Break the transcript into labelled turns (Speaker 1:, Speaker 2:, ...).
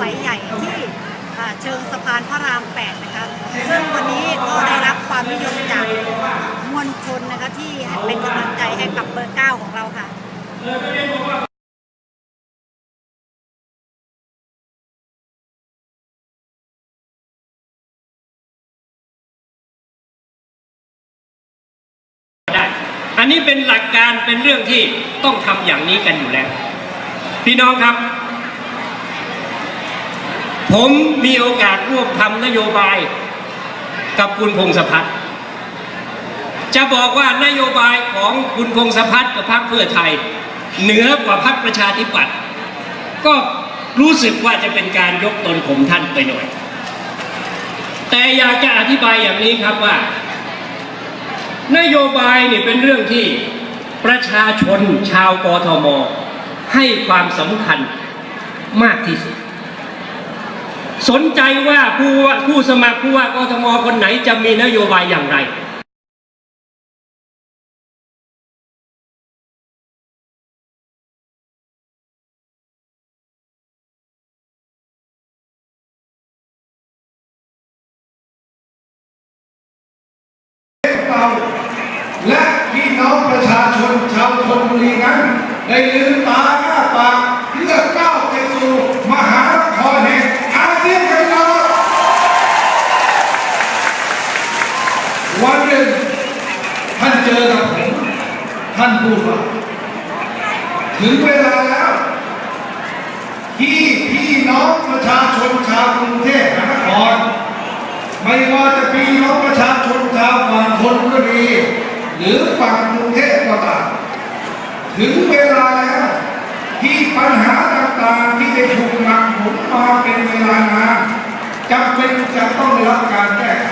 Speaker 1: ศัยใหญ่ที่เชิงสะพานพระราม 8 นะคะซึ่งวันนี้ก็ได้รับความนิยมจากมวลชนนะคะที่เป็นกำลังใจให้กับเบอร์ 9 ของเราค่ะ
Speaker 2: ได้อันนี้เป็นหลักการเป็นเรื่องที่ต้องทำอย่างนี้กันอยู่แล้ว พี่น้องครับ ผมมีโอกาสร่วมทำนโยบายกับคุณพงศพัฒน์จะบอกว่านโยบายของคุณพงศพัฒน์กับพรรคเพื่อไทย เหนือกว่าพรรคประชาธิปัตย์ก็รู้สึกว่าจะเป็นการยกตนผมท่านไปหน่อย แต่อยากจะอธิบายอย่างนี้ครับว่า นโยบายนี่เป็นเรื่องที่ประชาชนชาวกทม ให้ความสำคัญมากที่สุด สนใจว่าผู้ว่าผู้สมัครผู้ว่ากทมคนไหนจะมีนโยบายอย่างไร
Speaker 3: เราและพี่น้องประชาชนชาวชนบุรีนั้น ได้ลืมตาอ้าปากเพื่อก้าวไปสู่มหานครแห่งอาเซียนกันต่อวันหนึ่งท่านเจอกับผมท่านพูดว่าถึงเวลาแล้วที่พี่น้องประชาชนชาวกรุงเทพมหานครไม่ว่าจะพี่น้องประชาชนชาวฝั่งธนบุรีหรือฝั่งกรุงเทพก็ตาม ถึงเวลาแล้วที่ปัญหาต่างๆที่ได้ถูกหมักหมมมาเป็นเวลานานจำเป็นจะต้องได้รับการแก้ไข